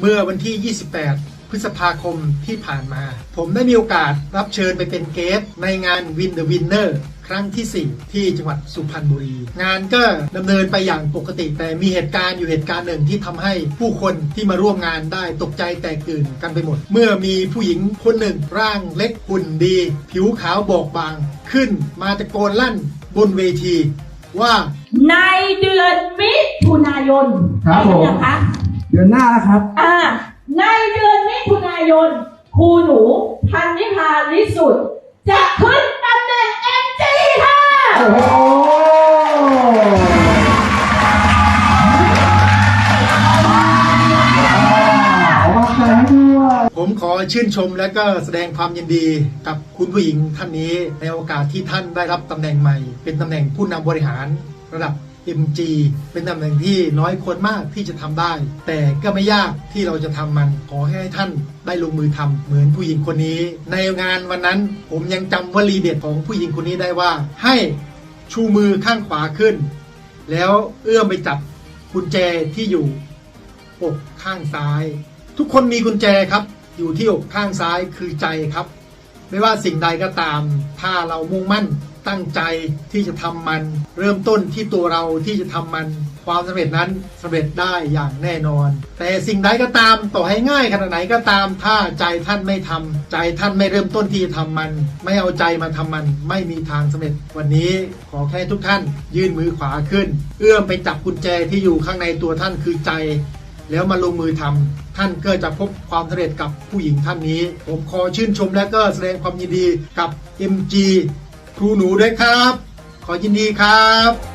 เมื่อวันที่ 28 พฤษภาคมที่ผ่านมา ผมได้มีโอกาสรับเชิญไปเป็นเกสต์ในงาน Win the Winner ครั้งที่ 4 ที่จังหวัดสุพรรณบุรี งานก็ดำเนินไปอย่างปกติ แต่มีเหตุการณ์อยู่เหตุการณ์หนึ่งที่ทำให้ผู้คนที่มาร่วมงานได้ตกใจแตกตื่นกันไปหมด เมื่อมีผู้หญิงคนหนึ่งร่างเล็กหุ่นดี ผิวขาวบอบาง ขึ้นมาตะโกนลั่นบนเวทีว่าในเดือนมิถุนายนครับผมได้หอยังคะ เดือนหน้าแล้วครับ อ่า ในเดือนมิถุนายนครูหนูพันนิพาลิสุทธิ์จะขึ้นตำแหน่ง MG ค่ะ โอ้โหขอบใจให้ด้วยผมขอชื่นชมและก็แสดงความยินดีกับคุณผู้หญิงท่านนี้ในโอกาสที่ท่านได้รับตำแหน่งใหม่ เป็นตำแหน่งผู้นำบริหารระดับ MG เป็นตำแหน่งที่น้อยคนมากที่จะทำได้ แต่ก็ไม่ยากที่เราจะทำมัน ขอให้ท่านได้ลงมือทำเหมือนผู้หญิงคนนี้ ในงานวันนั้นผมยังจำวลีเด็ดของผู้หญิงคนนี้ได้ว่า ให้ชูมือข้างขวาขึ้น แล้วเอื้อมไปจับกุญแจที่อยู่อกข้างซ้าย ทุกคนมีกุญแจครับ อยู่ที่อกข้างซ้ายคือใจครับ ไม่ว่าสิ่งใดก็ตาม ถ้าเรามุ่งมั่น ตั้งใจที่จะทำมัน เริ่มต้นที่ตัวเราที่จะทำมัน ความสำเร็จนั้นสำเร็จได้อย่างแน่นอน แต่สิ่งใดก็ตามต่อให้ง่ายขนาดไหนก็ตาม ถ้าใจท่านไม่ทำใจท่านไม่เริ่มต้นที่จะทำมัน ไม่เอาใจมาทำมัน ไม่มีทางสำเร็จ วันนี้ขอแค่ทุกท่าน ยื่นมือขวาขึ้น เอื้อมไปจับกุญแจที่อยู่ข้างในตัวท่านคือใจแล้วมาลงมือทำท่านก็จะพบความสำเร็จกับผู้หญิงท่านนี้ ผมขอชื่นชมและก็แสดงความยินดีกับ MG ครูหนูด้วยครับ ขอยินดีครับ